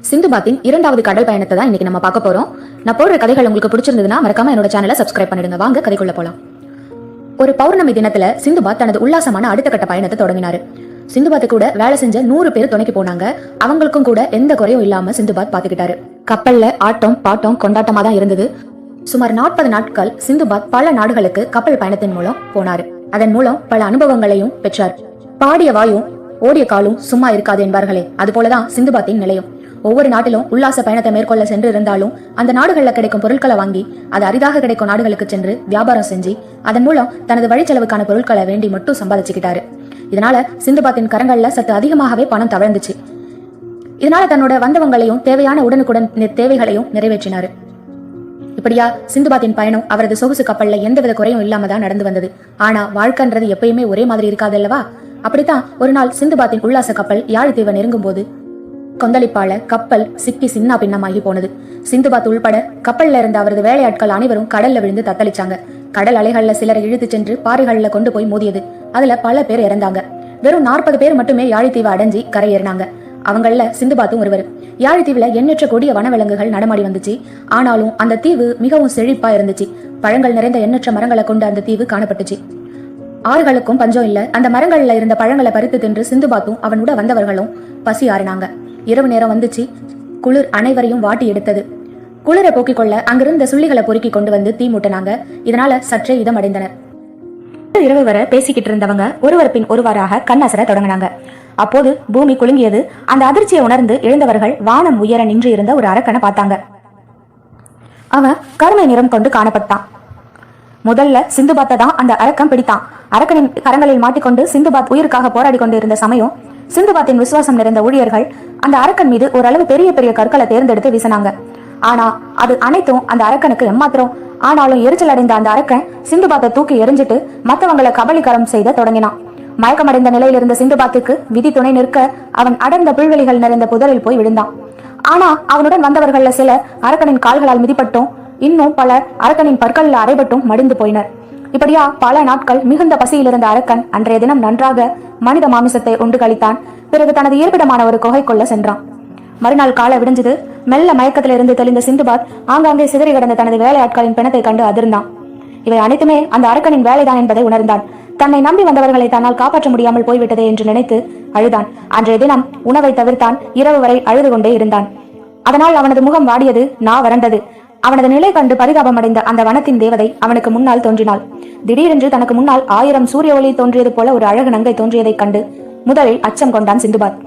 சிந்துபாத்தின் இரண்டாவது கடல் பயணத்தை தான் இன்னைக்கு நம்ம பார்க்க போறோம். நான் போடுற கதைகள் உங்களுக்கு பிடிச்சிருந்ததுன்னா மறக்காம என்னோட சேனலை சப்ஸ்கிரைப் பண்ணிடுங்க. வாங்க கதைக்குள்ள போலாம். ஒரு பௌர்ணமி தினத்துல சிந்துபாத் தனது உல்லாசமான அடுத்த கட்ட பயணத்தை தொடங்கினாரு. சிந்துபாத்து கூட வேலை செஞ்ச நூறு பேர் துணைக்கு போனாங்க. அவங்களுக்கும் கூட எந்த குறையும் இல்லாம சிந்துபாத் பாத்துக்கிட்டாரு. கப்பல்ல ஆட்டம் பாட்டம் கொண்டாட்டமா தான் இருந்தது. சுமார் நாற்பது நாட்கள் சிந்துபாத் பல நாடுகளுக்கு கப்பல் பயணத்தின் மூலம் போனாரு. அதன் மூலம் பல அனுபவங்களையும் பெற்றார். பாடிய வாயும் ஓடிய காலும் சும்மா இருக்காது என்பார்களே. அது போலதான் சிந்துபாத்தின் நிலையம். ஒவ்வொரு நாட்டிலும் உல்லாச பயணத்தை மேற்கொள்ள சென்று இருந்தாலும் அந்த நாடுகளில் கிடைக்கும் பொருட்களை வாங்கி அது அரிதாக கிடைக்கும் நாடுகளுக்கு சென்று வியாபாரம் செஞ்சு அதன் மூலம் தனது வழிச்செலவுக்கான பொருட்களை வேண்டி மட்டும் சம்பாதிச்சுக்கிட்டாரு. இதனால சிந்துபாத்தின் கரங்கள்ல சற்று அதிகமாகவே பணம் தவழ்ந்துச்சு. இதனால தன்னோட வந்தவங்களையும் தேவையான உடனுக்குடன் தேவைகளையும் நிறைவேற்றினாரு. இப்படியா சிந்துபாத்தின் பயணம் அவரது சொகுசு கப்பல்ல எந்தவித குறையும் இல்லாம தான் நடந்து வந்தது. ஆனா வாழ்க்கைன்றது எப்பயுமே ஒரே மாதிரி இருக்காது அல்லவா? அப்படித்தான் ஒரு நாள் சிந்துபாத்தின் உல்லாச கப்பல் யாழ்த்தீவை நெருங்கும் போது கொந்தளிப்பால கப்பல் சிக்கி சின்ன பின்னமாகி போனது. சிந்துபாத் உள்பட கப்பல்ல இருந்த அவரது வேலையாட்கள் அனைவரும் கடல்ல விழுந்து தத்தளிச்சாங்க. கடல் அலைகள்ல சிலரை இழுத்து சென்று பாறைகள்ல கொண்டு போய் மோதியது. அதுல பல பேர் இறந்தாங்க. வெறும் நாற்பது பேர் மட்டுமே யாழித்தீவை அடைஞ்சி கரையேறினாங்க. அவங்கள சிந்துபாத்தும் ஒருவர். யாழித்தீவுல எண்ணற்ற கொடிய வனவிலங்குகள் நடமாடி வந்துச்சு. ஆனாலும் அந்த தீவு மிகவும் செழிப்பா இருந்துச்சு. பழங்கள் நிறைந்த எண்ணற்ற மரங்களை கொண்டு அந்த தீவு காணப்பட்டுச்சு. ஆறுகளுக்கும் பஞ்சம் இல்ல. அந்த மரங்கள்ல இருந்த பழங்களை பறித்து தின்று சிந்துபாத்தும் அவனோட வந்தவர்களும் பசி ஆறினாங்க. இரவு நேரம் வந்துச்சு. குளிர் அனைவரையும் வாட்டி எடுத்தது. குளிரை போக்கிக் கொள்ள அங்கிருந்த சுள்ளிகளை பொறுக்கி கொண்டு வந்து தீ மூட்டினாங்க. இதனால சற்றே இதம் அடைந்தனர் இரவு வரை பேசிக்கிட்டு இருந்தவங்க ஒருவர் பின் ஒருவராக கண்ணசர தொடங்கினாங்க. அப்போது பூமி குலுங்கியது. அந்த அதிர்ச்சியை உணர்ந்து எழுந்தவர்கள் வானம் உயர நின்று இருந்த ஒரு அரக்கனை பார்த்தாங்க. அவன் கருமை நிறம் கொண்டு காணப்பட்டான். முதல்ல சிந்துபாத்தை தான் அந்த அரக்கம் பிடித்தான். அரக்கனின் கரங்களில் மாட்டிக்கொண்டு சிந்துபாத் உயிருக்காக போராடி கொண்டு இருந்த சமயம் சிந்துபாத்தின் விசுவாசம் நிறைந்த ஊழியர்கள் அந்த அரக்கன் மீது ஓரளவு பெரிய பெரிய கற்களை தேர்ந்தெடுத்து வீசினாங்க. ஆனா அது அனைத்தும் அந்த அரக்கனுக்கு எம்மாத்திரம். ஆனாலும் எரிச்சல் அடைந்த அந்த அரக்கன் சிந்துபாத்தை தூக்கி எரிஞ்சிட்டு மத்தவங்களை கபலீகரம் செய்த தொடங்கினான். மயக்கமடைந்த நிலையில் இருந்த சிந்துபாத்துக்கு விதி துணை நிற்க அவன் அடர்ந்த புல்வெளிகள் நிறைந்த புதரில் போய் விழுந்தான். ஆனா அவனுடன் வந்தவர்கள்ல சிலர் அரக்கனின் கால்களால் மிதிப்பட்டும் இன்னும் பலர் அரக்கனின் பற்களில் அரைபட்டும் மடிந்து போயினர். இப்படியா பல நாட்கள் மிகுந்த பசியில் இருந்த அரக்கன் அன்றைய தினம் நன்றாக மனித மாமிசத்தை உண்டு கழித்தான். பிறகு தனது இருப்பிடமான ஒரு குகைக்குள்ள சென்றான். மறுநாள் காலை விடிஞ்சது மெல்ல மயக்கத்திலிருந்து தெளிந்த சிந்துபாத் ஆங்காங்கே சிதறி கிடந்த தனது வேலையாட்களின் பிணத்தை கண்டு அதிர்ந்தான். இவை அனைத்துமே அந்த அரக்கனின் வேலைதான் என்பதை உணர்ந்தான். தன்னை நம்பி வந்தவர்களை தன்னால் காப்பாற்ற முடியாமல் போய்விட்டதே என்று நினைத்து அழுதான். அன்றைய தினம் உணவை தவிர்த்தான் இரவு வரை அழுது கொண்டே இருந்தான். அதனால் அவனது முகம் வாடியது நா வறண்டது. அவனது நிலை கண்டு பரிதாபமடைந்த அந்த வனத்தின் தேவதை அவனுக்கு முன்னால் தோன்றினாள். திடீரென்று தனக்கு முன்னால் ஆயிரம் சூரிய ஒளி தோன்றியது போல ஒரு அழகு நங்கை தோன்றியதைக் கண்டு முதலில் அச்சம் கொண்டான் சிந்துபாத்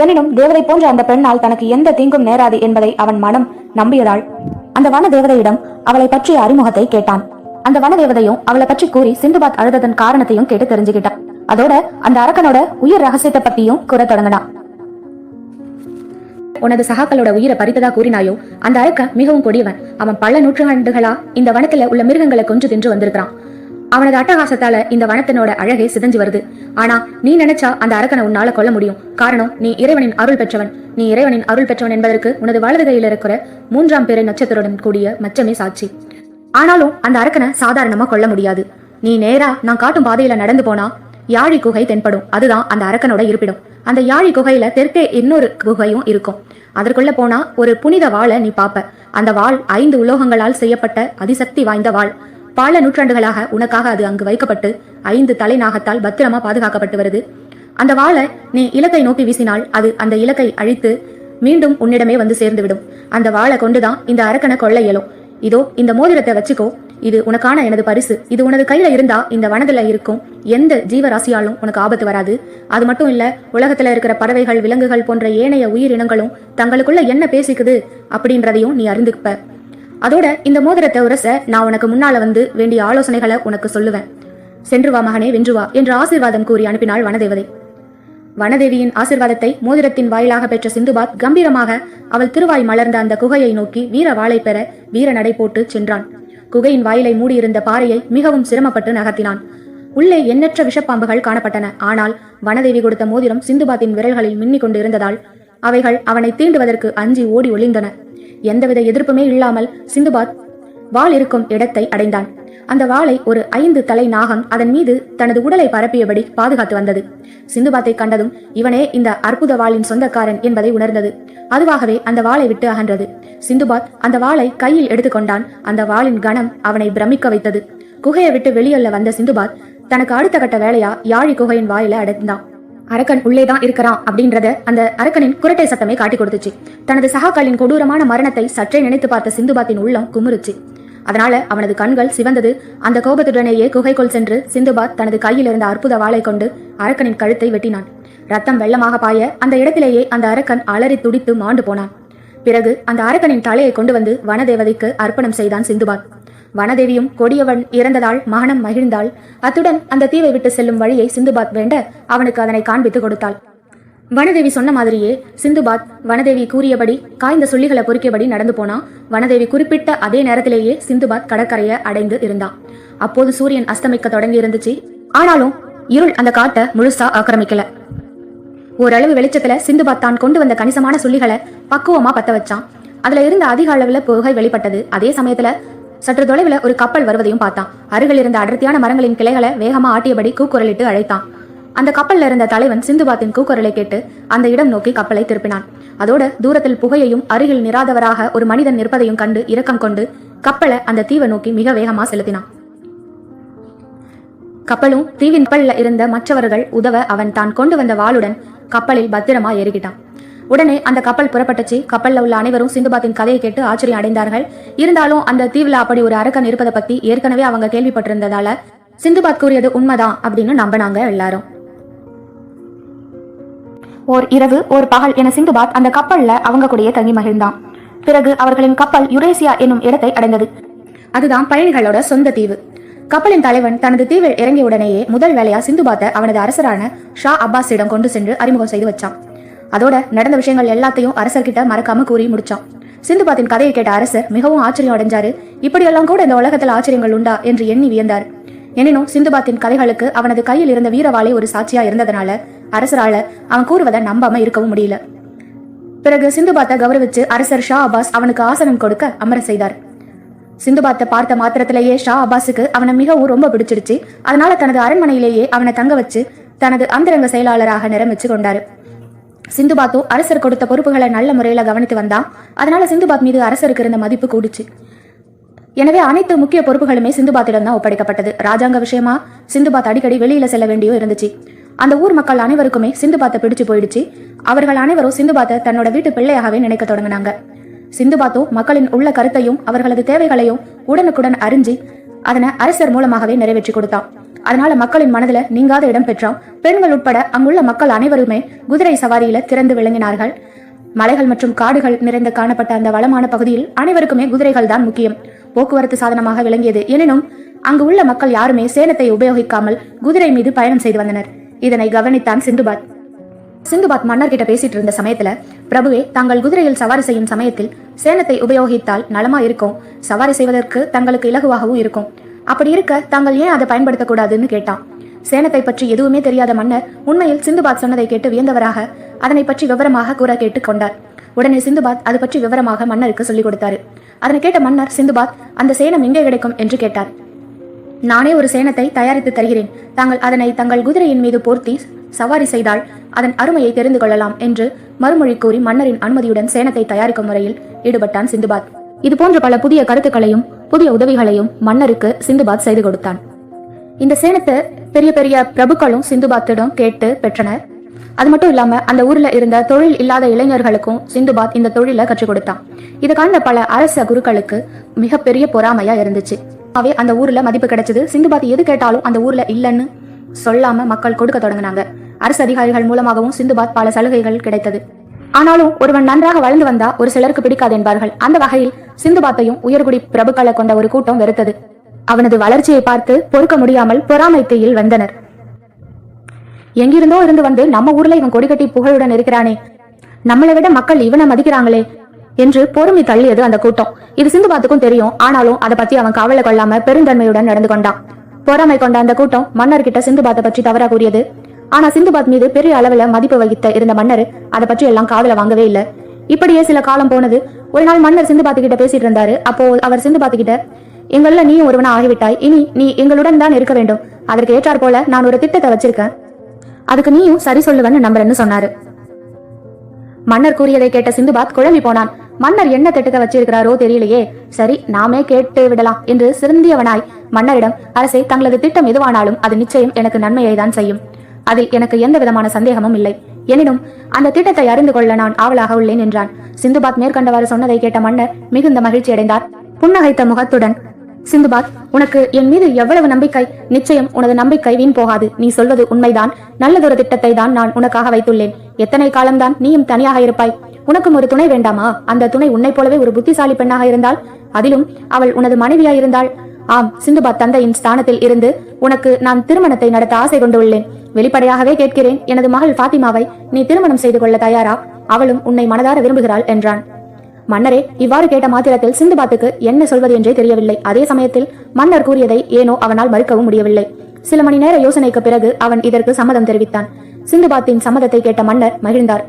எனினும் தேவதை போன்ற அந்த பெண்ணால் தனக்கு எந்த தீங்கும் நேராது என்பதை அவன் மனம் நம்பியதாள் அந்த வன தேவதையிடம் அவளை பற்றிய அறிமுகத்தை கேட்டான். அந்த வன தேவதையும் அவளை பற்றி கூறி சிந்துபாத் அழுததன் காரணத்தையும் கேட்டு தெரிஞ்சுக்கிட்டான். அதோட அந்த அரக்கனோட உயிர் ரகசியத்தை பத்தியும் கூற தொடங்கினான். உனது சகாக்களோட உயிரை பறித்ததா கூறினாயோ அந்த அரக்க மிகவும் கொடியவன். அவன் பல நூற்றாண்டுகளா இந்த வனத்துல உள்ள மிருகங்களை கொஞ்சம் தின்று வந்திருக்கான் அவனது அட்டகாசத்தால இந்த வனத்தினோட அழகே சிதஞ்சு வருது. ஆனா நீ நினைச்சா அந்த அரக்கனை உன்னால கொல்ல முடியும். காரணம் நீ இறைவனின் அருள் பெற்றவன். நீ இறைவனின் அருள் பெற்றவன் என்பதற்கு உனது வலது கையில் இருக்கிற மூன்றாம் பேரை நட்சத்திரத்துடன் கூடிய மச்சமே சாட்சி. ஆனாலும் அந்த அரக்கனை சாதாரணமா கொல்ல முடியாது. நீ நேரா நான் காட்டும் பாதையில நடந்து போனா யாழி குகை தென்படும். அதுதான் அந்த அரக்கனோட இருப்பிடம். அந்த யாழி குகையில தெற்கே இன்னொரு குகையும் இருக்கும். அதற்குள்ள போனா ஒரு புனித வாளை நீ பாப்ப. அந்த வாள் ஐந்து உலோகங்களால் செய்யப்பட்ட அதிசக்தி வாய்ந்த வாள். பல நூற்றாண்டுகளாக உனக்காக அது அங்கு வைக்கப்பட்டு ஐந்து தலைநாகத்தால் பத்திரமா பாதுகாக்கப்பட்டு வருது. அந்த வாளை நீ இலக்கை நோக்கி வீசினால் அது அந்த இலக்கை அழித்து மீண்டும் உன்னிடமே வந்து சேர்ந்துவிடும். அந்த வாளை கொண்டுதான் இந்த அரக்கனை கொள்ள இயலும். இதோ இந்த மோதிரத்தை வச்சுக்கோ. இது உனக்கான எனது பரிசு. இது உனது கையில இருந்தா இந்த வனதுல இருக்கும். எந்த ஜீவராசியாலும் உனக்கு ஆபத்து வராது. அது மட்டும் இல்ல உலகத்துல இருக்கிற பறவைகள் விலங்குகள் போன்ற ஏனைய உயிரினங்களும் தங்களுக்குள்ள என்ன பேசிக்குது அப்படின்றதையும் நீ அறிந்துப்ப. அதோட இந்த மோதிரத்தை உரச நான் உனக்கு முன்னால வந்து வேண்டிய ஆலோசனைகளை உனக்கு சொல்லுவேன். சென்று வா மகனே வென்று வா என்று ஆசீர்வாதம் கூறி அனுப்பினாள் வனதேவதை. வனதேவியின் ஆசிர்வாதத்தை மோதிரத்தின் வாயிலாக பெற்ற சிந்துபாத் கம்பீரமாக அவள் திருவாய் மலர்ந்த அந்த குகையை நோக்கி வீர வாளை பெற வீர நடை போட்டு சென்றான். குகையின் வாயிலை மூடியிருந்த பாறையை மிகவும் சிரமப்பட்டு நகர்த்தினான். உள்ளே எண்ணற்ற விஷப்பாம்புகள் காணப்பட்டன. ஆனால் வனதேவி கொடுத்த மோதிரம் சிந்துபாத்தின் விரல்களில் மின்னிக் கொண்டு இருந்ததால் அவைகள் அவனை தீண்டுவதற்கு அஞ்சி ஓடி ஒளிந்தன. எந்தவித எதிர்ப்புமே இல்லாமல் சிந்துபாத் வாள் இருக்கும் இடத்தை அடைந்தான். அந்த வாளை ஒரு ஐந்து தலை நாகம் அதன் மீது தனது உடலை பரப்பியபடி பாதுகாத்து வந்தது. சிந்துபாத்தை கண்டதும் இவனே இந்த அற்புத வாளின் சொந்தக்காரன் என்பதை உணர்ந்தது. அதுவாகவே அந்த வாளை விட்டு அகன்றது. சிந்துபாத் அந்த வாளை கையில் எடுத்துக்கொண்டான். அந்த வாளின் கணம் அவனை பிரமிக்க வைத்தது. குகையை விட்டு வெளியல்ல வந்த சிந்துபாத் தனக்கு அடுத்த கட்ட வேலையா யாழி குகையின் வாயில அடைந்தான். அரக்கன் உள்ளேதான் இருக்கிறான் அப்படின்றத அந்த அரக்கனின் குரட்டை சத்தமே காட்டி கொடுத்துச்சு. தனது சகாக்களின் கொடூரமான மரணத்தை சற்றே நினைத்து பார்த்த சிந்துபாத்தின் உள்ளம் குமுறுச்சு. அதனால அவனது கண்கள் சிவந்தது. அந்த கோபத்துடனேயே குகைக்குள் சென்று சிந்துபாத் தனது கையில் இருந்த அற்புத வாளை கொண்டு அரக்கனின் கழுத்தை வெட்டினான். ரத்தம் வெள்ளமாக பாய அந்த இடத்திலேயே அந்த அரக்கன் அலறி துடித்து மாண்டு போனான். பிறகு அந்த அரக்கனின் தலையை கொண்டு வந்து வனதேவதைக்கு அர்ப்பணம் செய்தான் சிந்துபாத். வனதேவியும் கொடியவன் இறந்ததால் மகனம் மகிழ்ந்தாள். அத்துடன் அந்த தீவை விட்டு செல்லும் வழியை சிந்துபாத் வேண்ட அவனுக்கு அதனை காண்பித்து கொடுத்தாள். வனதேவி சொன்ன மாதிரியே சிந்துபாத் வனதேவி கூறியபடி காய்ந்த சுள்ளிகளை பொறுக்கியபடி நடந்து போனான் வனதேவி குறிப்பிட்ட அதே நேரத்திலேயே சிந்துபாத் கடற்கரையை அடைந்து இருந்தான். அப்போது சூரியன் அஸ்தமிக்க தொடங்கி இருந்துச்சு. ஆனாலும் இருள் அந்த காட்டை முழுசா ஆக்கிரமிக்கல. ஓரளவு வெளிச்சத்துல சிந்துபாத் தான் கொண்டு வந்த கணிசமான சுள்ளிகளை பக்குவமா பத்த வச்சான். அதுல இருந்த அதிக அளவுல புகை வெளிப்பட்டது. அதே சமயத்துல சற்று தொலைவுல ஒரு கப்பல் வருவதையும் பார்த்தான். அருகில் இருந்த அடர்த்தியான மரங்களின் கிளைகளை வேகமா ஆட்டியபடி கூக்குரலிட்டு அழைத்தான். அந்த கப்பல்ல இருந்த தலைவன் சிந்துபாத்தின் கூக்குரலை கேட்டு அந்த இடம் நோக்கி கப்பலை திருப்பினான். அதோட தூரத்தில் புகையையும் அருகில் நிராதவராக ஒரு மனிதன் நிற்பதையும் கண்டு இரக்கம் கொண்டு கப்பலை அந்த தீவை நோக்கி மிக வேகமா செலுத்தினான். கப்பலும் தீவின் கப்பல்ல இருந்த மற்றவர்கள் உதவ அவன் தான் கொண்டு வந்த வாளுடன் கப்பலில் பத்திரமா ஏறிக்கிட்டான். உடனே அந்த கப்பல் புறப்பட்டுச்சு. கப்பல்ல உள்ள அனைவரும் சிந்துபாத்தின் கதையை கேட்டு ஆச்சரியம் அடைந்தார்கள் இருந்தாலும் அந்த தீவுல அப்படி ஒரு அரக்கன் இருப்பதை பத்தி ஏற்கனவே அவங்க கேள்விப்பட்டிருந்ததால சிந்துபாத் கூறியது உண்மைதான் அப்படின்னு நம்பினாங்க எல்லாரும். ஓர் இரவு ஒரு பகல் என சிந்துபாத் அந்த கப்பல்ல அவங்க கூடயே தங்கி மகிழ்ந்தான். பிறகு அவர்களின் கப்பல் யுரேசியா என்னும் இடத்தை அடைந்தது. அதுதான் பயணிகளோட சொந்த தீவு. கப்பலின் தலைவன் தனது தீவில் இறங்கிய உடனேயே முதல் வேலையா சிந்துபாத்தை அவனது அரசரான ஷா அப்பாஸிடம் கொண்டு சென்று அறிமுகம் செய்து வச்சான். அதோட நடந்த விஷயங்கள் எல்லாத்தையும் அரசர்கிட்ட மறக்காம கூறி முடிச்சான். சிந்துபாத்தின் கதையை கேட்ட அரசர் மிகவும் ஆச்சரியம் அடைஞ்சாரு. இப்படியெல்லாம் கூட இந்த உலகத்தில் ஆச்சரியங்கள் உண்டா என்று எண்ணி வியந்தார். எனினும் சிந்துபாத்தின் கதைகளுக்கு அவனது கையில் இருந்த வீரவாளை ஒரு சாட்சியா இருந்ததனால அரசரால அவன் கூறுவதை நம்பாம இருக்கவும் முடியல. பிறகு சிந்துபாத்தை கௌரவிச்சு அரசர் ஷா அபாஸ் அவனுக்கு ஆசனம் கொடுக்க அமர செய்தார். சிந்துபாத்தை பார்த்த மாத்திரத்திலேயே ஷா அப்பாஸுக்கு அவனை மிகவும் ரொம்ப பிடிச்சிருச்சு அதனால தனது அரண்மனையிலேயே அவனை தங்க வச்சு தனது அந்தரங்க செயலாளராக நிரமிச்சு கொண்டாரு. சிந்துபாத்தும் அரசர் கொடுத்த பொறுப்புகளை நல்ல முறையில கவனித்து வந்தான். அதனால சிந்துபாத் மீது அரசருக்கு இருந்த மதிப்பு கூடுச்சு. எனவே அனைத்து முக்கிய பொறுப்புகளுமே சிந்துபாத்திடம் தான் ஒப்படைக்கப்பட்டது. ராஜாங்க விஷயமா? சிந்துபாத் அடிக்கடி வெளியில செல்ல வேண்டியோ இருந்துச்சு. அந்த ஊர் மக்கள் அனைவருக்குமே சிந்துபாத்தை பிடிச்சு போயிடுச்சு. அவர்கள் அனைவரும் சிந்துபாத்தை தன்னோட வீட்டு பிள்ளையாகவே நினைக்க தொடங்கினாங்க. சிந்துபாத்தோ மக்களின் உள்ள கருத்தையும் அவர்களது தேவைகளையும் உடனுக்குடன் அறிஞ்சு அதனை அரசர் மூலமாகவே நிறைவேற்றி கொடுத்தான். அதனால மக்களின் மனதுல நீங்காத இடம் பெற்றோம். பெண்கள் உட்பட அங்குள்ள மக்கள் அனைவருமே குதிரை சவாரியில திறந்து விளங்கினார்கள். மலைகள் மற்றும் காடுகள் நிறைந்து காணப்பட்ட அந்த வளமான பகுதியில் அனைவருக்குமே குதிரைகள் தான் முக்கியம். போக்குவரத்து சாதனமாக விளங்கியது. எனினும் அங்கு உள்ள மக்கள் யாருமே சேனத்தை உபயோகிக்காமல் குதிரை மீது பயணம் செய்து வந்தனர். இதனை கவனித்தான் சிந்துபாத். சிந்துபாத் மன்னர் கிட்ட பேசிட்டு இருந்த சமயத்துல பிரபுவே தாங்கள் குதிரையில் சவாரி செய்யும் சமயத்தில் சேனத்தை உபயோகித்தால் நலமா இருக்கும். சவாரி செய்வதற்கு தங்களுக்கு இலகுவாகவும் இருக்கும். அப்படி இருக்க தாங்கள் ஏன் அதை பயன்படுத்தக்கூடாதுன்னு கேட்டான். சேனத்தை பற்றி எதுவுமே தெரியாத மன்னர் உண்மையில் சிந்துபாத் சொன்னதை கேட்டு வியந்தவராக அதனை பற்றி விவரமாக கூற கேட்டு கொண்டார். உடனே சிந்துபாத் அது பற்றி விவரமாக மன்னருக்கு சொல்லிக் கொடுத்தாரு. அதனை கேட்ட மன்னர் சிந்துபாத் அந்த சேனம் எங்கே கிடைக்கும்? என்று கேட்டார். நானே ஒரு சேனத்தை தயாரித்து தருகிறேன். தாங்கள் அதனை தங்கள் குதிரையின் மீது போர்த்தி சவாரி செய்தால் அதன் அருமையை தெரிந்து கொள்ளலாம் என்று மறுமொழி கூறி மன்னரின் அனுமதியுடன் சேனத்தை தயாரிக்கும் முறையில் ஈடுபட்டான் சிந்துபாத். இது போன்ற பல புதிய கருத்துக்களையும் புதிய உதவிகளையும் மன்னருக்கு சிந்துபாத் செய்து கொடுத்தான். இந்த சேனத்தை பெரிய பெரிய பிரபுக்களும் சிந்துபாத்திடம் கேட்டு பெற்றனர். அது மட்டும் இல்லாம அந்த ஊர்ல இருந்த தொழில் இல்லாத இளைஞர்களுக்கும் சிந்துபாத் இந்த தொழில கற்றுக் கொடுத்தான். இதை கண்ட பல அரச குருக்களுக்கு மிகப்பெரிய பொறாமையா இருந்துச்சு. அவே அந்த ஊர்ல மதிப்பு கிடைச்சது சிந்துபாத் எது கேட்டாலும் அந்த ஊர்ல இல்லைன்னு சொல்லாம மக்கள் கொடுக்க தொடங்கினாங்க. அரசு அதிகாரிகள் மூலமாகவும் சிந்துபாத் பல சலுகைகள் கிடைத்தது. ஆனாலும் ஒருவன் நன்றாக வளர்ந்து வந்தா ஒரு சிலருக்கு பிடிக்காது என்பார்கள். அந்த வகையில் சிந்துபாத்தையும் உயர்குடி பிரபுக்களை கொண்ட ஒரு கூட்டம் வெறுத்தது. அவனது வளர்ச்சியை பார்த்து பொறுக்க முடியாமல் பொறாமை தீயில் வந்தனர். எங்கிருந்தோ இருந்து வந்து நம்ம ஊர்ல இவன் கொடிகட்டி புகழுடன் இருக்கிறானே. நம்மளை விட மக்கள் இவனை மதிக்கிறாங்களே என்று பொறுமை தள்ளியது அந்த கூட்டம். இது சிந்துபாத்துக்கும் தெரியும். ஆனாலும் அதை பத்தி அவன் கவலை கொள்ளாம பெருந்தன்மையுடன் நடந்து கொண்டான். பொறாமை கொண்ட அந்த கூட்டம் மன்னர் கிட்ட சிந்துபாத்தை பற்றி தவறா கூறியது. ஆனா சிந்துபாத் மீது பெரிய அளவுல மதிப்பு வகித்த இருந்த மன்னர் அதை பற்றி எல்லாம் காவல வாங்கவே இல்ல. இப்படியே சில காலம் போனது. ஒரு நாள் மன்னர் சிந்து கிட்ட பேசிட்டு இருந்தாரு. அப்போ அவர் சிந்து பாத்துக்கிட்ட எங்கள நீயும் ஒருவனா ஆகிவிட்டாய். இனி நீ எங்களுடன் தான் இருக்க வேண்டும். அதற்கு ஏற்றாற் போல நான் ஒரு திட்டத்தை வச்சிருக்கேன். அதுக்கு நீயும் சரி சொல்லுவேன்னு நம்புறேன்னு சொன்னாரு. மன்னர் கூறியதை கேட்ட சிந்துபாத் குழம்பி போனான். மன்னர் என்ன திட்டத்தை வச்சிருக்கிறாரோ தெரியலையே. சரி நாமே கேட்டு விடலாம் என்று சிறந்தியவனாய் மன்னரிடம் அரசே தங்களது திட்டம் எதுவானாலும் அது நிச்சயம் எனக்கு நன்மையை தான் செய்யும். அதில் எனக்கு எந்த விதமான சந்தேகமும் இல்லை. எனினும் அந்த திட்டத்தை அறிந்து கொள்ள நான் ஆவலாக உள்ளேன் என்றான். சிந்துபாத் மேற்கண்டவாறு சொன்னதை கேட்ட மன்னர் மிகுந்த மகிழ்ச்சி அடைந்தார். புன்னகைத்த முகத்துடன் சிந்துபாத் உனக்கு என் மீது எவ்வளவு நம்பிக்கை? நிச்சயம் உனது நம்பிக்கை வீண் போகாது. நீ சொல்வது உண்மைதான். நல்லதொரு திட்டத்தை தான் நான் உனக்காக வைத்துள்ளேன். எத்தனை காலம்தான் நீயும் தனியாக இருப்பாய்? உனக்கும் ஒரு துணை வேண்டாமா? அந்த துணை உன்னைப் போலவே ஒரு புத்திசாலி பெண்ணாக இருந்தால் அதிலும் அவள் உனது மனைவியாய் இருந்தாள் ஆம் சிந்துபாத் தந்தையின் ஸ்தானத்தில் இருந்து உனக்கு நான் திருமணத்தை நடத்த ஆசை கொண்டுள்ளேன். வெளிப்படையாகவே கேட்கிறேன் எனது மகள் பாத்திமாவை நீ திருமணம் செய்து கொள்ள தயாரா? அவளும் உன்னை மனதார விரும்புகிறாள் என்றான். மன்னரே இவ்வாறு கேட்ட மாத்திரத்தில் சிந்துபாத்துக்கு என்ன சொல்வது என்றே தெரியவில்லை. அதே சமயத்தில் மன்னர் கூறியதை ஏனோ அவனால் மறுக்கவும் முடியவில்லை. சில மணி நேர யோசனைக்கு பிறகு அவன் இதற்கு சம்மதம் தெரிவித்தான். சிந்துபாத்தின் சம்மதத்தை கேட்ட மன்னர் மகிழ்ந்தார்.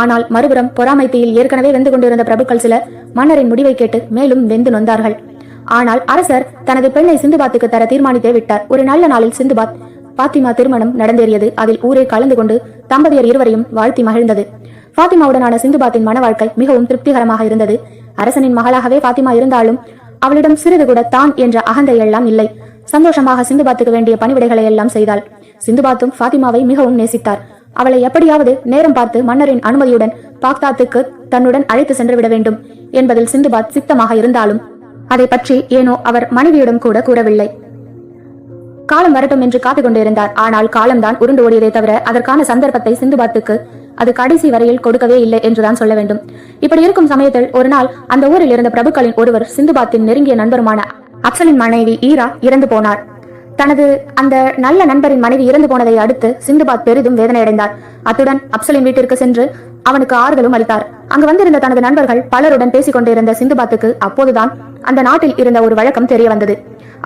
ஆனால் மறுபுறம் பொறாமை தீயில் ஏற்கனவே வெந்து கொண்டிருந்த பிரபுக்கள் சிலர் மன்னரின் முடிவை கேட்டு மேலும் வெந்து நொந்தார்கள். ஆனால் அரசர் தனது பெண்ணை சிந்துபாத்துக்கு தர தீர்மானித்தே விட்டார். ஒரு நல்ல நாளில் சிந்துபாத் பாத்திமா திருமணம் நடந்தேறியது. அதில் ஊரே கலந்து கொண்டு தம்பதியர் இருவரையும் வாழ்த்தி மகிழ்ந்தது. பாத்திமாவுடனான சிந்துபாத்தின் மன வாழ்க்கை மிகவும் திருப்திகரமாக இருந்தது. அரசனின் மகளாகவே பாத்திமா இருந்தாலும் அவளிடம் சிறிது கூட தான் என்ற அகந்தை எல்லாம் இல்லை. சந்தோஷமாக சிந்துபாத்துக்கு வேண்டிய பணிவிடைகளை எல்லாம் செய்தாள். சிந்துபாத்தும் பாத்திமாவை மிகவும் நேசித்தார். அவளை எப்படியாவது நேரம் பார்த்து மன்னரின் அனுமதியுடன் பாக்தாத்துக்கு தன்னுடன் அழைத்து சென்று விட வேண்டும் என்பதில் சிந்துபாத் சித்தமாக இருந்தாலும் அதை பற்றி ஏனோ அவர் மனைவியிடம் கூட கூறவில்லை. காலம் வரட்டும் என்று காத்துக் கொண்டிருந்தார். ஆனால் காலம்தான் உருண்டு ஓடியதை தவிர அதற்கான சந்தர்ப்பத்தை சிந்துபாத்துக்கு அது கடைசி வரையில் கொடுக்கவே இல்லை என்றுதான் சொல்ல வேண்டும். இப்படி இருக்கும் சமயத்தில் ஒரு நாள் அந்த ஊரில் இருந்த பிரபுக்களின் ஒருவர் சிந்துபாத்தின் நெருங்கிய நண்பருமான அப்சலின் மனைவி ஈரா இறந்து போனார். தனது அந்த நல்ல நண்பரின் மனைவி இறந்து போனதை அடுத்து சிந்துபாத் பெரிதும் வேதனையடைந்தார். அத்துடன் அப்சலின் வீட்டிற்கு சென்று அவனுக்கு ஆறுதலும் அளித்தார். அங்கு வந்திருந்த தனது நண்பர்கள் பலருடன் பேசிக் கொண்டிருந்த சிந்துபாத்துக்கு அப்போதுதான் அந்த நாட்டில் இருந்த ஒரு வழக்கம் தெரிய வந்தது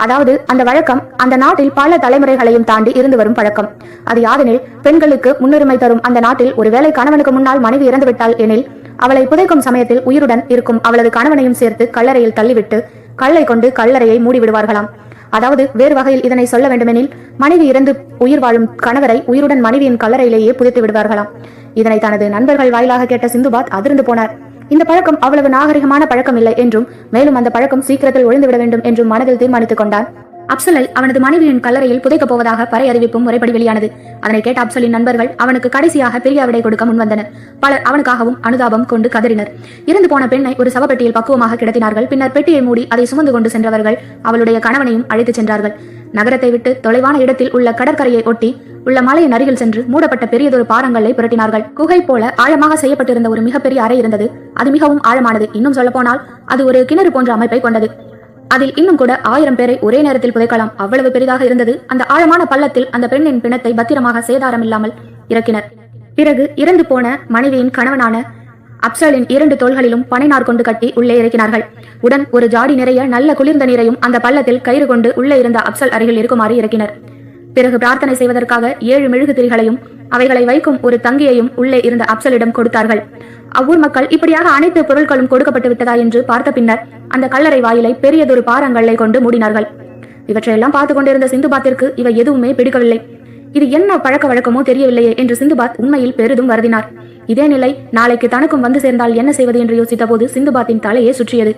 அதாவது அந்த வழக்கம் அந்த நாட்டில் பல தலைமுறைகளையும் தாண்டி இருந்து வரும் பழக்கம். அது யாதெனில் பெண்களுக்கு முன்னுரிமை தரும் அந்த நாட்டில் ஒருவேளை கணவனுக்கு முன்னால் மனைவி இறந்துவிட்டாள் எனில் அவளை புதைக்கும் சமயத்தில் உயிருடன் இருக்கும் அவளது கணவனையும் சேர்த்து கல்லறையில் தள்ளிவிட்டு கல்லை கொண்டு கல்லறையை மூடிவிடுவார்களாம். அதாவது வேறு வகையில் இதனை சொல்ல வேண்டுமெனில் மனைவி இறந்து உயிர் வாழும் கணவரை உயிருடன் மனைவியின் கல்லறையிலேயே புதைத்து விடுவார்களாம். இதனை தனது நண்பர்கள் வாயிலாக கேட்ட சிந்துபாத் அதிர்ந்து போனார். இந்த பழக்கம் அவ்வளவு நாகரிகமான பழக்கம் இல்லை என்றும் மேலும் அந்த பழக்கம் சீக்கிரத்தில் ஒழிந்துவிட வேண்டும் என்றும் மனதில் தீர்மானித்துக் கொண்டார். அப்சலல் அவனது மனைவியின் கல்லறையில் புதைக்கப் போவதாக பறை அறிவிப்பும் முறைப்படி வெளியானது. அதனை கேட்ட அப்சலின் நண்பர்கள் அவனுக்கு கடைசியாக பெரிய விடை கொடுக்க முன்வந்தனர். பலர் அவனுக்காகவும் அனுதாபம் கொண்டு கதறினர். இறந்து போன பெண்ணை ஒரு சவப்பெட்டியில் பக்குவமாக கிடத்தினார்கள். பின்னர் பெட்டியை மூடி அதை சுமந்து கொண்டு சென்றவர்கள் அவளுடைய கணவனையும் அழைத்துச் சென்றார்கள். நகரத்தை விட்டு தொலைவான இடத்தில் உள்ள கடற்கரையை ஒட்டி உள்ள மலையின் அருகில் சென்று மூடப்பட்ட பெரியதொரு பாறங்களை புரட்டினார்கள். குகை போல ஆழமாக செய்யப்பட்டிருந்த ஒரு மிகப்பெரிய அறை இருந்தது. அது மிகவும் ஆழமானது. இன்னும் சொல்லப்போனால் அது ஒரு கிணறு போன்ற அமைப்பை கொண்டது. அதில் இன்னும் கூட ஆயிரம் பேரை ஒரே நேரத்தில் புதைக்கலாம். அவ்வளவு பெரிதாக இருந்தது. அந்த ஆழமான பள்ளத்தில் அந்த பெண்ணின் பிணத்தை பத்திரமாக சேதாரம் இல்லாமல் இறக்கினர். பிறகு இறந்து போன மனைவியின் கணவனான அப்சலின் இரண்டு தோள்களிலும் பனைநார் கொண்டு கட்டி உள்ளே இறக்கினார்கள். உடன் ஒரு ஜாடி நிறைய நல்ல குளிர்ந்த நீரையும் அந்த பள்ளத்தில் கயிறு கொண்டு உள்ளே இருந்த அப்சல் அருகில் இருக்குமாறு இறக்கினர். பிறகு பிரார்த்தனை செய்வதற்காக ஏழு மெழுகு திரிகளையும் அவைகளை வைக்கும் ஒரு தங்கியையும் உள்ளே இருந்த அப்சலிடம் கொடுத்தார்கள். அவ்வூர் மக்கள் இப்படியாக அனைத்து பொருட்களும் கொடுக்கப்பட்டு விட்டதா என்று பார்த்த பின்னர் அந்த கல்லறை வாயிலை பெரியதொரு பாரங்களை கொண்டு மூடினார்கள். இவற்றையெல்லாம் பார்த்து கொண்டிருந்த சிந்துபாத்திற்கு இவை எதுவுமே பிடிக்கவில்லை. இது என்ன பழக்க வழக்கமோ தெரியவில்லையே என்று சிந்துபாத் உண்மையில் பெரிதும் வருதினார் இதே நிலை நாளைக்கு தனக்கும் வந்து சேர்ந்தால் என்ன செய்வது என்று யோசித்த போது சிந்துபாத்தின் தலையே சுற்றியது.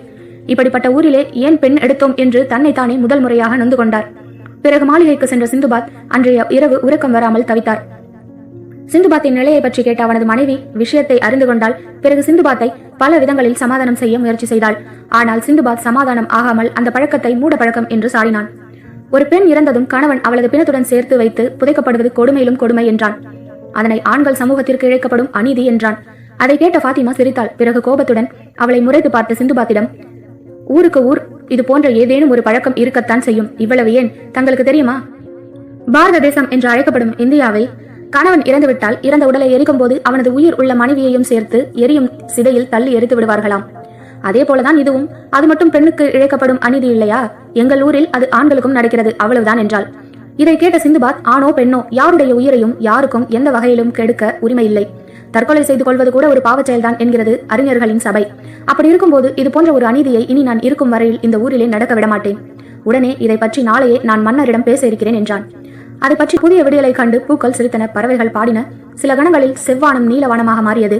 இப்படிப்பட்ட ஊரிலே ஏன் பெண் எடுத்தோம் என்று தன்னைத்தானே முதல் முறையாக நொந்து கொண்டார். பிறகு மாளிகைக்கு சென்ற சிந்துபாத் அன்றைய இரவு உறக்கம் வராமல் தவித்தார். சிந்துபாத்தின் நிலையை பற்றி கேட்ட அவனது மனைவி விஷயத்தை அறிந்து கொண்டால் பிறகு சிந்துபாத்தை பல விதங்களில் சமாதானம் செய்ய முயற்சி செய்தாள். ஆனால் சிந்துபாத் சமாதானம் ஆகாமல் அந்த பழக்கத்தை மூட பழக்கம் என்று சாடினான். ஒரு பெண் இறந்ததும் கணவன் அவளது பிணத்துடன் சேர்த்து வைத்து புதைக்கப்படுவது கொடுமையிலும் கொடுமை என்றான். அதனை ஆண்கள் சமூகத்திற்கு இழைக்கப்படும் அநீதி என்றான். அதை கேட்ட ஃபாத்திமா சிரித்தாள். பிறகு கோபத்துடன் அவளை முறைத்து பார்த்த சிந்துபாத்திடம் ஊருக்கு ஊர் இது போன்ற ஏதேனும் ஒரு பழக்கம் இருக்கத்தான் செய்யும். இவ்வளவு ஏன்? தங்களுக்கு தெரியுமா? பாரத தேசம் என்று அழைக்கப்படும் இந்தியாவை கணவன் இறந்துவிட்டால் இறந்த உடலை எரிக்கும் போது அவனது உயிர் உள்ள மனைவியையும் சேர்த்து எரியும் சிதையில் தள்ளி எரித்து விடுவார்களாம். அதே போலதான் இதுவும் அது மட்டும் பெண்ணுக்கு இழைக்கப்படும் அநீதி இல்லையா? எங்கள் ஊரில் அது ஆண்களுக்கும் நடக்கிறது அவ்வளவுதான் என்றால் இதை கேட்ட சிந்துபாத் ஆணோ பெண்ணோ யாருடைய உயிரையும் யாருக்கும் எந்த வகையிலும் கெடுக்க உரிமை இல்லை. தற்கொலை செய்து கொள்வது கூட ஒரு பாவச் செயல்தான் என்கிறது அறிஞர்களின் சபை. அப்படி இருக்கும்போது இது போன்ற ஒரு அநீதியை இனி நான் இருக்கும் வரையில் இந்த ஊரிலே நடக்க விடமாட்டேன் உடனே இதை பற்றி நாளையே நான் மன்னரிடம் பேச இருக்கிறேன் என்றான். அதை பற்றி புதிய விடியலை கண்டு பூக்கள் சிரித்தன பறவைகள் பாடின சில கணங்களில் செவ்வானம் நீலவானமாக மாறியது.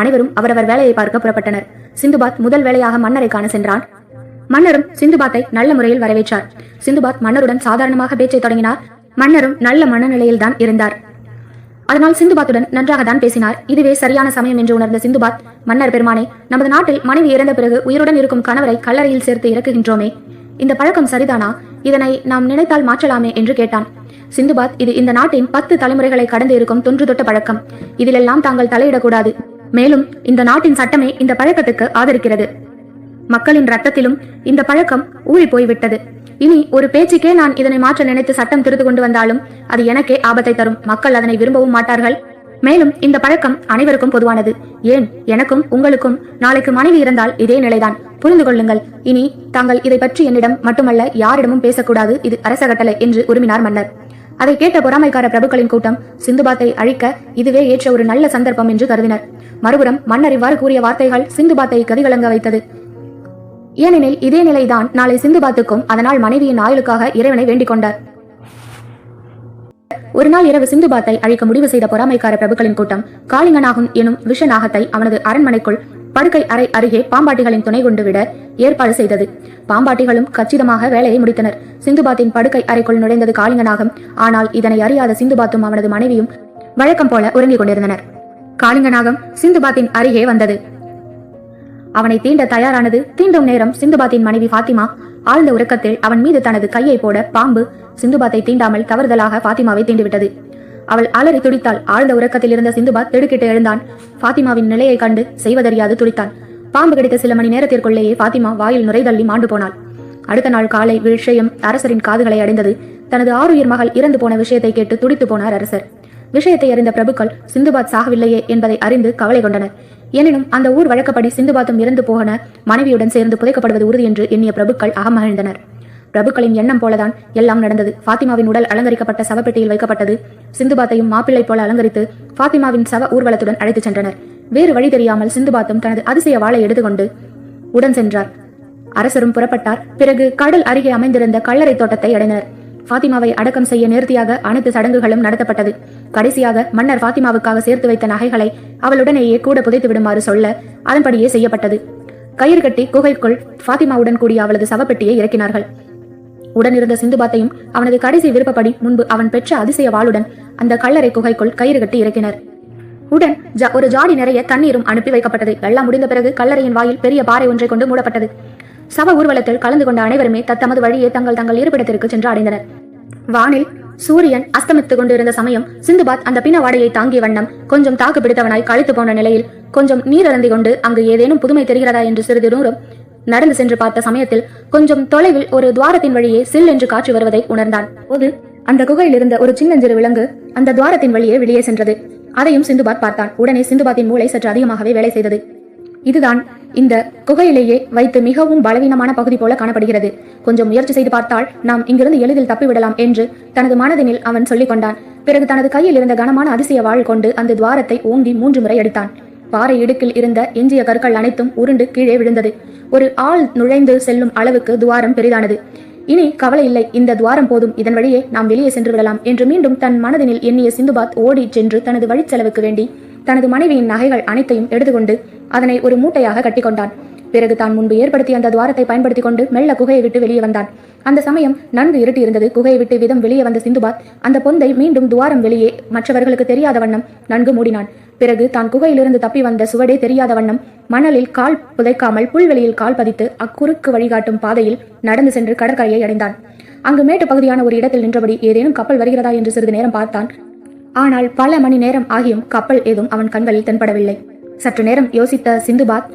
அனைவரும் அவரவர் வேலையை பார்க்க புறப்பட்டனர். சிந்துபாத் முதல் வேலையாக மன்னரை காண சென்றான். மன்னரும் சிந்துபாத்தை நல்ல முறையில் வரவேற்றார். சிந்துபாத் மன்னருடன் சாதாரணமாக பேச்சை தொடங்கினார். மன்னரும் நல்ல மனநிலையில் தான் இருந்தார். அதனால் சிந்துபாத்துடன் நன்றாக தான் பேசினார். இதுவே சரியான சமயம் என்று உணர்ந்த சிந்துபாத் மன்னர் பெருமானே நமது நாட்டில் மனைவி இறந்த பிறகு உயிருடன் இருக்கும் கணவரை கல்லறையில் சேர்த்து இறக்குகின்றோமே. இந்த பழக்கம் சரிதானா? இதனை நாம் நினைத்தால் மாற்றலாமே என்று கேட்டான். சிந்துபாத் இது இந்த நாட்டின் பத்து தலைமுறைகளை கடந்து இருக்கும் தொன்று தொட்ட பழக்கம். இதிலெல்லாம் தாங்கள் தலையிடக்கூடாது. மேலும் இந்த நாட்டின் சட்டமே இந்த பழக்கத்துக்கு ஆதரிக்கிறது. மக்களின் ரத்தத்திலும் இந்த பழக்கம் ஊறி போய்விட்டது. இனி ஒரு பேச்சுக்கே நான் இதனை மாற்ற நினைத்து சட்டம் திருத்து கொண்டு வந்தாலும் அது எனக்கே ஆபத்தை தரும். மக்கள் அதனை விரும்பவும் மாட்டார்கள். மேலும் இந்த பழக்கம் அனைவருக்கும் பொதுவானது. ஏன்? எனக்கும் உங்களுக்கும் நாளைக்கு மனைவி இருந்தால் இதே நிலைதான். புரிந்து கொள்ளுங்கள். இனி தாங்கள் இதை பற்றி என்னிடம் மட்டுமல்ல யாரிடமும் பேசக்கூடாது. இது அரச கட்டளை என்று உரிமினார் மன்னர். அதை கேட்ட பொறாமைக்கார பிரபுக்களின் கூட்டம் சிந்துபாத்தை அழிக்க இதுவே ஏற்ற ஒரு நல்ல சந்தர்ப்பம் என்று கருதினர். மறுபுறம் மன்னர் இவ்வாறு கூறிய வார்த்தைகள் சிந்துபாத்தை கதிகலங்க வைத்தது. ஏனெனில் இதே நிலைதான் நாளை சிந்துபாத்துக்கும் அதனால் மனைவியின் ஆயுளுக்காக இறைவனை வேண்டிக் கொண்டார். ஒரு நாள் இரவு சிந்துபாத்தை அழிக்க முடிவு செய்த பொறாமைக்கார பிரபுக்களின் கூட்டம் காளிங்கனாகும் எனும் விஷ நாகத்தை அவனது அரண்மனைக்குள் படுக்கை அறை அருகே பாம்பாட்டிகளின் துணை கொண்டு விட ஏற்பாடு செய்தது. பாம்பாட்டிகளும் கச்சிதமாக வேலையை முடித்தனர். சிந்துபாத்தின் படுக்கை அறைக்குள் நுழைந்தது காளிங்கனாகம். ஆனால் இதனை அறியாத சிந்துபாத்தும் அவனது மனைவியும் வழக்கம் போல உறங்கிக் கொண்டிருந்தனர். காளிங்கனாகம் சிந்துபாத்தின் அருகே வந்தது. அவனை தீண்ட தயாரானது தீண்டும் நேரம் சிந்துபாத்தின் மனைவி ஃபாத்திமா. ஆழ்ந்த உறக்கத்தில் அவன் மீது தனது கையை போட பாம்பு சிந்துபாத்தை தீண்டாமல் தவறுதலாக பாத்திமாவை தீண்டிவிட்டது. அவள் அலறி துடித்தாள். ஆழ்ந்த உறக்கத்தில் இருந்த சிந்துபாத் திடுக்கிட்டு எழுந்தான். ஃபாத்திமாவின் நிலையை கண்டு செய்வதறியாது துடித்தான். பாம்பு கிடைத்த சில மணி நேரத்திற்குள்ளேயே ஃபாத்திமா வாயில் நுரைதள்ளி மாண்டு போனாள். அடுத்த நாள் காலை விஷயம் அரசரின் காதுகளை அடைந்தது. தனது ஆறுயிர் மகள் இறந்து போன விஷயத்தை கேட்டு துடித்து போனார் அரசர். விஷயத்தை அறிந்த பிரபுக்கள் சிந்துபாத் சாகவில்லையே என்பதை அறிந்து கவலை கொண்டனர். எனினும் அந்த ஊர் வழக்கப்படி சிந்துபாத்தும் இறந்து போகன மனைவியுடன் சேர்ந்து புதைக்கப்படுவது உறுதி என்று எண்ணிய பிரபுக்கள் அகமகிழ்ந்தனர். பிரபுக்களின் எண்ணம் போலதான் எல்லாம் நடந்தது. ஃபாத்திமாவின் உடல் அலங்கரிக்கப்பட்ட சவப்பெட்டியில் வைக்கப்பட்டது. சிந்துபாத்தையும் மாப்பிள்ளை போல அலங்கரித்து ஃபாத்திமாவின் சவ ஊர்வலத்துடன் அழைத்துச் சென்றனர். வேறு வழி தெரியாமல் சிந்துபாத்தும் தனது அதிசய வாளை எடுத்துக்கொண்டு உடன் சென்றார். அரசரும் புறப்பட்டார். பிறகு கடல் அருகே அமைந்திருந்த கல்லறை தோட்டத்தை அடைந்தனர். ஃபாத்திமாவை அடக்கம் செய்ய நேர்த்தியாக அனைத்து சடங்குகளும் நடத்தப்பட்டது. கடைசியாக மன்னர் ஃபாத்திமாவுக்காக சேர்த்து வைத்த நகைகளை அவளுடனேயே கூட புதைத்து விடுமாறு சொல்ல அதன்படியே செய்யப்பட்டது. கயிறு கட்டி குகைக்குள் ஃபாத்திமாவுடன் கூடிய அவளது சவப்பெட்டியை இறக்கினார்கள். உடனிருந்த சிந்துபாத்தையும் அவனது கடைசி விருப்பப்படி முன்பு அவன் பெற்ற அதிசய வாளுடன் அந்த கல்லறை குகைக்குள் கயிறு கட்டி இறக்கினர். உடன் ஒரு ஜாடி நிறைய தண்ணீரும் அனுப்பி வைக்கப்பட்டது. எல்லாம் முடிந்த பிறகு கல்லறையின் வாயில் பெரிய பாறை ஒன்றை கொண்டு மூடப்பட்டது. சவ ஊர்வலத்தில் கலந்து கொண்ட அனைவருமே தத்தமது வழியே தங்கள் தங்கள் இருப்பிடத்திற்கு சென்று அடைந்தனர். வானில் சூரியன் அஸ்தமித்துக் கொண்டிருந்த சமயம் சிந்துபாத் அந்த பிண வாடையை தாங்கிய வண்ணம் கொஞ்சம் தாக்கு பிடித்தவனாய் கழித்து போன நிலையில் கொஞ்சம் நீர் அருந்தி கொண்டு அங்கு ஏதேனும் புதுமை தெரிகிறதா என்று சிறிது தூரம் நடந்து சென்று பார்த்த சமயத்தில் கொஞ்சம் தொலைவில் ஒரு துவாரத்தின் வழியே சில் என்று காற்று வருவதை உணர்ந்தான். போது அந்த குகையில் இருந்த ஒரு சின்னஞ்சிறு விலங்கு அந்த துவாரத்தின் வழியே வெளியே சென்றது. அதையும் சிந்துபாத் பார்த்தான். உடனே சிந்துபாத்தின் மூளை சற்று அதிகமாகவே வேலை செய்தது. இதுதான் இந்த குகையிலேயே வைத்து மிகவும் பலவீனமான பகுதி போல காணப்படுகிறது. கொஞ்சம் முயற்சி செய்து பார்த்தால் நாம் இங்கிருந்து எளிதில் தப்பிவிடலாம் என்று தனது மனதினில் அவன் சொல்லிக் கொண்டான். பிறகு தனது கையில் இருந்த கனமான அதிசய வாழ் கொண்டு அந்த துவாரத்தை ஓங்கி மூன்று முறை அடித்தான் பாறை இடுக்கில் இருந்த எஞ்சிய கற்கள் அனைத்தும் உருண்டு கீழே விழுந்தது. ஒரு ஆள் நுழைந்து செல்லும் அளவுக்கு துவாரம் பெரிதானது. இனி கவலை இல்லை இந்த துவாரம் போதும் இதன் வழியே நாம் வெளியே சென்று விடலாம் என்று மீண்டும் தன் மனதினில் எண்ணிய சிந்துபாத் ஓடி சென்று தனது வழிச்செலவுக்கு வேண்டி தனது மனைவியின் நகைகள் அனைத்தையும் எடுத்துக்கொண்டு அதனை ஒரு மூட்டையாக கட்டிக்கொண்டான். பிறகு தான் முன்பு ஏற்படுத்திய அந்த துவாரத்தை பயன்படுத்திக் கொண்டு மெல்ல குகையை விட்டு வெளியே வந்தான். அந்த சமயம் நன்கு இருட்டி இருந்தது குகையை விட்டு விதம் வெளியே வந்த சிந்துபாத் அந்த பொந்தை மீண்டும் துவாரம் வெளியே மற்றவர்களுக்கு தெரியாத வண்ணம் நன்கு மூடினான். பிறகு தான் குகையிலிருந்து தப்பி வந்த சுவடே தெரியாத வண்ணம் மணலில் கால் புதைக்காமல் புல்வெளியில் கால் பதித்து அக்குறுக்கு வழிகாட்டும் பாதையில் நடந்து சென்று கடற்கரையை அடைந்தான். அங்கு மேட்டு பகுதியான ஒரு இடத்தில் நின்றபடி ஏதேனும் கப்பல் வருகிறதா என்று சிறிது நேரம் பார்த்தான். ஆனால் பல மணி நேரம் ஆகியும் கப்பல் ஏதும் அவன் கண்களில் தென்படவில்லை. சற்று நேரம் யோசித்த சிந்துபாத்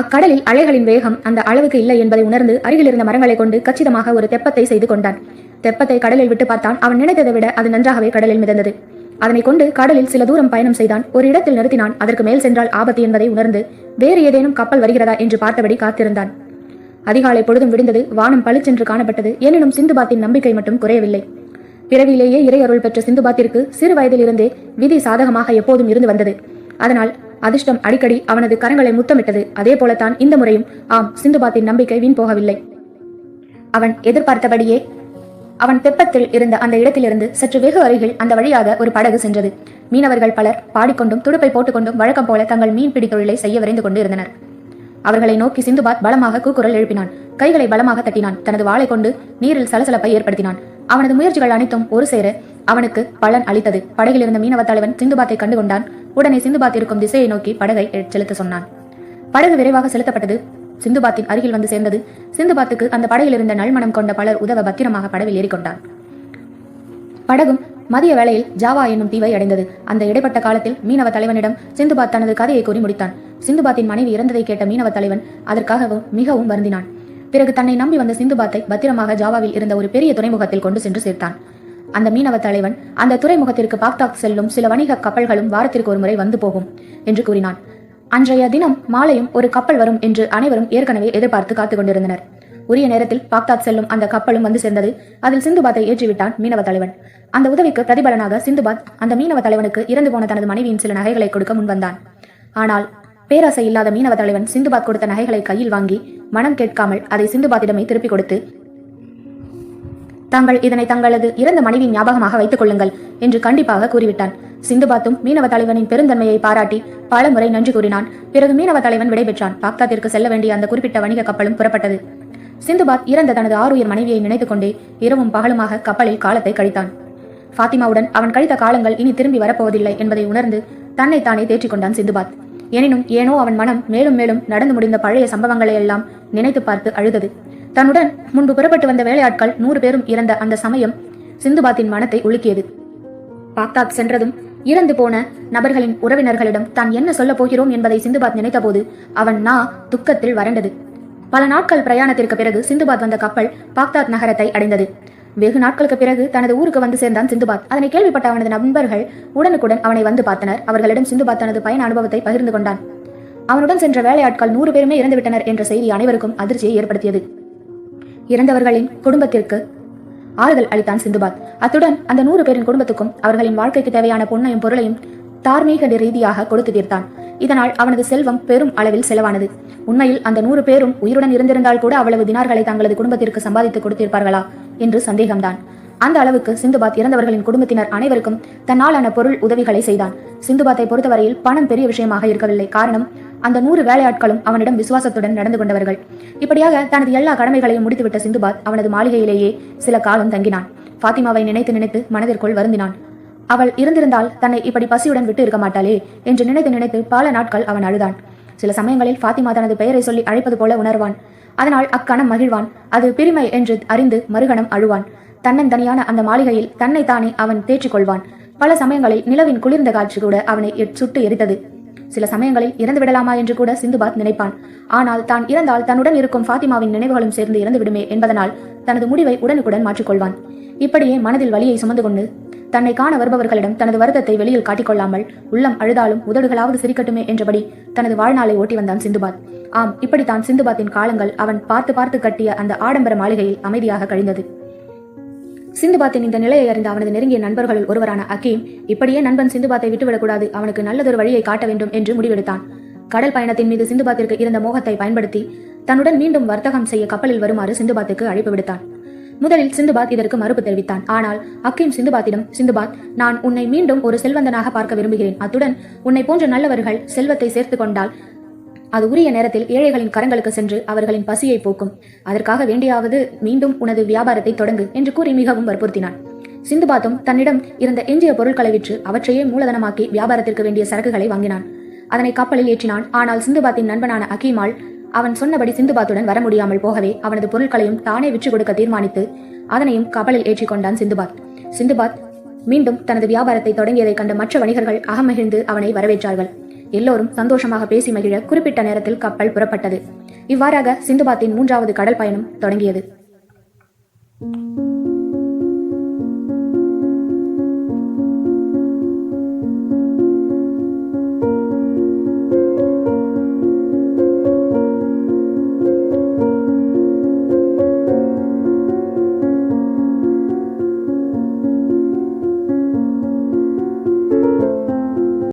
அக்கடலில் அலைகளின் வேகம் அந்த அளவுக்கு இல்லை என்பதை உணர்ந்து அருகில் இருந்த மரங்களை கொண்டு கச்சிதமாக ஒரு தெப்பத்தை செய்து கொண்டான். தெப்பத்தை கடலில் விட்டு பார்த்தான். அவன் நினைத்ததை விட அது நன்றாகவே கடலில் மிதந்தது. அதனை கொண்டு கடலில் சில தூரம் பயணம் செய்தான். ஒரு இடத்தில் நிறுத்தினான். அதற்கு மேல் சென்றால் ஆபத்து என்பதை உணர்ந்து வேறு ஏதேனும் கப்பல் வருகிறதா? என்று பார்த்தபடி காத்திருந்தான். அதிகாலை பொழுதும் விடுந்தது. வானம் பளிச்சென்று காணப்பட்டது. எனினும் சிந்துபாத்தின் நம்பிக்கை மட்டும் குறையவில்லை. பிறவியிலேயே இறையருள் பெற்ற சிந்துபாத்திற்கு சிறு வயதில் இருந்தே விதி சாதகமாக எப்போதும் இருந்து வந்தது. அதனால் அதிர்ஷ்டம் அடிக்கடி அவனது கரங்களை முத்தமிட்டது. அதே போலத்தான் இந்த முறையும். ஆம் சிந்துபாத்தின் நம்பிக்கை வீண் போகவில்லை. அவன் எதிர்பார்த்தபடியே அவன் தெப்பத்தில் இருந்த அந்த இடத்திலிருந்து சற்று வெகு அருகில் அந்த வழியாக ஒரு படகு சென்றது. மீனவர்கள் பலர் பாடிக்கொண்டும் துடுப்பை போட்டுக்கொண்டும் வழக்கம் போல தங்கள் மீன்பிடி தொழிலை செய்ய விரைந்து கொண்டு இருந்தனர் அவர்களை நோக்கி சிந்துபாத் பலமாக கூக்குரல் எழுப்பினான். கைகளை பலமாக தட்டினான். தனது வாளை கொண்டு நீரில் சலசலப்பை ஏற்படுத்தினான். அவனது முயற்சிகள் அனைத்தும் ஒரு சேர அவனுக்கு பலன் அளித்தது. படகில் இருந்த மீனவ தலைவன் சிந்துபாத்தை கண்டு கொண்டான் உடனே சிந்துபாத் இருக்கும் திசையை நோக்கி படகை செலுத்த சொன்னான். படகு விரைவாக செலுத்தப்பட்டது. சிந்துபாத்தின் அருகில் வந்து சேர்ந்தது. சிந்துபாத்துக்கு அந்த படகில் இருந்த நல்மணம் கொண்ட பலர் உதவ பத்திரமாக படவில் ஏறிக்கொண்டான் படகும் மதிய வேளையில் ஜாவா என்னும் தீவை அடைந்தது. அந்த இடைப்பட்ட காலத்தில் மீனவ தலைவனிடம் சிந்துபாத் தனது கதையை கூறி முடித்தான். சிந்துபாத்தின் மனைவி இறந்ததை கேட்ட மீனவ தலைவன் அதற்காகவும் மிகவும் வருந்தினான். பிறகு தன்னை நம்பி வந்த சிந்துபாத்தை பத்திரமாக ஜாவாவில் இருந்த ஒரு பெரிய துறைமுகத்தில் கொண்டு சென்று சேர்த்தான். அந்த மீனவ தலைவன் அந்த துறைமுகத்திற்கு பாக்தாக் செல்லும் சில வணிக கப்பல்களும் வாரத்திற்கு ஒரு முறை வந்து போகும் என்று கூறினான். அன்றைய தினம் மாலையும் ஒரு கப்பல் வரும் என்று அனைவரும் ஏற்கனவே எதிர்பார்த்து காத்துக் கொண்டிருந்தனர். உரிய நேரத்தில் பாக்தாத் செல்லும் அந்த கப்பலும் வந்து சேர்ந்தது. அதில் சிந்துபாத்தை ஏற்றிவிட்டான் மீனவ தலைவன். அந்த உதவிக்கு பிரதிபலனாக சிந்துபாத் அந்த மீனவ தலைவனுக்கு இறந்து போன தனது மனைவியின் சில நகைகளை கொடுக்க முன்வந்தான் ஆனால் பேராசை இல்லாத மீனவ தலைவன் சிந்துபாத் கொடுத்த நகைகளை கையில் வாங்கி மனம் கேட்காமல் அதை சிந்துபாத்திடமே திருப்பிக் கொடுத்து தாங்கள் இதனை தங்களது இறந்த மனைவியின் ஞாபகமாக வைத்துக் கொள்ளுங்கள் என்று கண்டிப்பாக கூறிவிட்டான். சிந்துபாத்தும் மீனவ தலைவனின் பெருந்தன்மையை பாராட்டி பல முறை நன்றி கூறினான். பிறகு மீனவ தலைவன் விடைபெற்றான் பாக்தாத்திற்கு செல்ல வேண்டிய அந்த குறிப்பிட்ட வணிக கப்பலும் புறப்பட்டது. சிந்துபாத் இறந்த தனது ஆறுயிர் மனைவியை நினைத்துக் கொண்டே இரவும் பகலுமாக கப்பலில் காலத்தை கழித்தான். ஃபாத்திமாவுடன் அவன் கழித்த காலங்கள் இனி திரும்பி வரப்போவதில்லை என்பதை உணர்ந்து தன்னைத்தானே தேற்றிக் கொண்டான் சிந்துபாத். எனினும் ஏனோ அவன் மனம் மேலும் மேலும் நடந்து முடிந்த பழைய சம்பவங்களை எல்லாம் நினைத்து பார்த்து அழுதது. தன்னுடன் முன்பு புறப்பட்டு வந்த வேலையாட்கள் நூறு பேரும் இறந்த அந்த சமயம் சிந்துபாத்தின் மனத்தை உலுக்கியது. பாக்தாத் சென்றதும் இறந்து போன நபர்களின் உறவினர்களிடம் தான் என்ன சொல்லப் போகிறோம் என்பதை சிந்துபாத் நினைத்தபோது அவன் நா துக்கத்தில் வறண்டது. பல நாட்கள் பிரயாணத்திற்கு பிறகு சிந்துபாத் வந்த கப்பல் பாக்தாத் நகரத்தை அடைந்தது. வெகு நாட்களுக்கு பிறகு தனது ஊருக்கு வந்து சேர்ந்தான் சிந்துபாத். அதனை கேள்விப்பட்ட அவனது நண்பர்கள் உடனுக்குடன் அவனை வந்து பார்த்தனர். அவர்களிடம் சிந்துபாத் தனது பயண அனுபவத்தை பகிர்ந்து கொண்டான். அவனுடன் சென்ற வேலையாட்கள் நூறு பேருமே இறந்துவிட்டனர் என்ற செய்தி அனைவருக்கும் அதிர்ச்சியை ஏற்படுத்தியது. இறந்தவர்களின் குடும்பத்திற்கு ஆறுதல் அளித்தான் சிந்துபாத். அத்துடன் அந்த நூறு பேரின் குடும்பத்துக்கும் அவர்களின் வாழ்க்கைக்கு தேவையான பொன்னையும் பொருளையும் தார்மீக ரீதியாக கொடுத்து தீர்த்தான். இதனால் அவனது செல்வம் பெரும் அளவில் செலவானது. உண்மையில் அந்த நூறு பேரும் உயிருடன் இருந்திருந்தால் கூட அவ்வளவு தினார்களை தங்களது குடும்பத்திற்கு சம்பாதித்து கொடுத்திருப்பார்களா என்று சந்தேகம்தான். அந்த அளவுக்கு சிந்துபாத் இறந்தவர்களின் குடும்பத்தினர் அனைவருக்கும் தன்னாலான பொருள் உதவிகளை செய்தான். சிந்துபாத்தை பொறுத்தவரையில் பணம் பெரிய விஷயமாக இருக்கவில்லை. காரணம் அந்த நூறு வேலையாட்களும் அவனிடம் விசுவாசத்துடன் நடந்து கொண்டவர்கள். இப்படியாக தனது எல்லா கடமைகளையும் முடித்துவிட்ட சிந்துபாத் அவனது மாளிகையிலேயே சில காலம் தங்கினான். ஃபாத்திமாவை நினைத்து நினைத்து மனதிற்குள் வருந்தினான். அவள் இருந்திருந்தால் தன்னை இப்படி பசியுடன் விட்டு இருக்க மாட்டாளே என்று நினைத்து நினைத்து பல நாட்கள் அவன் அழுதான். சில சமயங்களில் ஃபாத்திமா தனது பெயரை சொல்லி அழைப்பது போல உணர்வான். அதனால் அக்கணம் மகிழ்வான். அது பிரிமை என்று அறிந்து மறுகணம் அழுவான். தன்னந்தனியான அந்த மாளிகையில் தன்னைத்தானே அவன் தேற்றிக் கொள்வான் பல சமயங்களில் நிலவின் குளிர்ந்த காட்சி கூட அவனை சுட்டு எரித்தது. சில சமயங்களில் இறந்து விடலாமா என்று கூட சிந்துபாத் நினைப்பான். ஆனால் தான் இறந்தால் தன்னுடன் இருக்கும் ஃபாத்திமாவின் நினைவுகளும் சேர்ந்து இறந்து விடுமே என்பதனால் தனது முடிவை உடனுக்குடன் மாற்றிக்கொள்வான். இப்படியே மனதில் வலியை சுமந்து கொண்டு தன்னை காண வருபவர்களிடம் தனது வருத்தத்தை வெளியில் காட்டிக்கொள்ளாமல் உள்ளம் அழுதாலும் உதடுகளாவது சிரிக்கட்டுமே என்றபடி தனது வாழ்நாளை ஓட்டி வந்தான் சிந்துபாத். ஆம் இப்படித்தான் சிந்துபாத்தின் காலங்கள் அவன் பார்த்து பார்த்து கட்டிய அந்த ஆடம்பர மாளிகையில் அமைதியாக கழிந்தது. சிந்துபாத்தின் இந்த நிலையை அறிந்த அவனது நெருங்கிய நண்பர்களில் ஒருவரான அகீம் இப்படியே நண்பன் சிந்துபாத்தை விட்டுவிடக்கூடாது. அவனுக்கு நல்லதொரு வழியை காட்ட வேண்டும் என்று முடிவெடுத்தான். கடல் பயணத்தின் மீது சிந்துபாத்திற்கு இருந்த மோகத்தை பயன்படுத்தி தன்னுடன் மீண்டும் வர்த்தகம் செய்ய கப்பலில் வருமாறு சிந்துபாத்துக்கு அழைப்பு விடுத்தான். முதலில் சிந்துபாத் இதற்கு மறுப்பு தெரிவித்தான். ஆனால் அக்கீம் சிந்துபாத்திடம் சிந்துபாத் நான் உன்னை மீண்டும் ஒரு செல்வந்தனாக பார்க்க விரும்புகிறேன். அத்துடன் உன்னை போன்ற நல்லவர்கள் செல்வத்தை சேர்த்து கொண்டால் அது உரிய நேரத்தில் ஏழைகளின் கரங்களுக்கு சென்று அவர்களின் பசியை போக்கும். அதற்காக வேண்டியாவது மீண்டும் உனது வியாபாரத்தை தொடங்கு என்று கூறி மிகவும் வற்புறுத்தினான். சிந்துபாத்தும் தன்னிடம் இருந்த எஞ்சிய பொருட்களை விற்று அவற்றையே மூலதனமாக்கி வியாபாரத்திற்கு வேண்டிய சரக்குகளை வாங்கினான். அதனை கப்பலில் ஏற்றினான். ஆனால் சிந்துபாத்தின் நண்பனான அகீமால் அவன் சொன்னபடி சிந்துபாத்துடன் வர முடியாமல் போகவே அவனது பொருட்களையும் தானே விற்று கொடுக்க தீர்மானித்து அதனையும் கப்பலில் ஏற்றிக்கொண்டான் சிந்துபாத். சிந்துபாத் மீண்டும் தனது வியாபாரத்தை தொடங்கியதைக் கண்ட மற்ற வணிகர்கள் அகமகிழ்ந்து அவனை வரவேற்றார்கள். எல்லோரும் சந்தோஷமாக பேசி மகிழ குறிப்பிட்ட நேரத்தில் கப்பல் புறப்பட்டது. இவ்வாறாக சிந்துபாத்தின் மூன்றாவது கடல் பயணம் தொடங்கியது.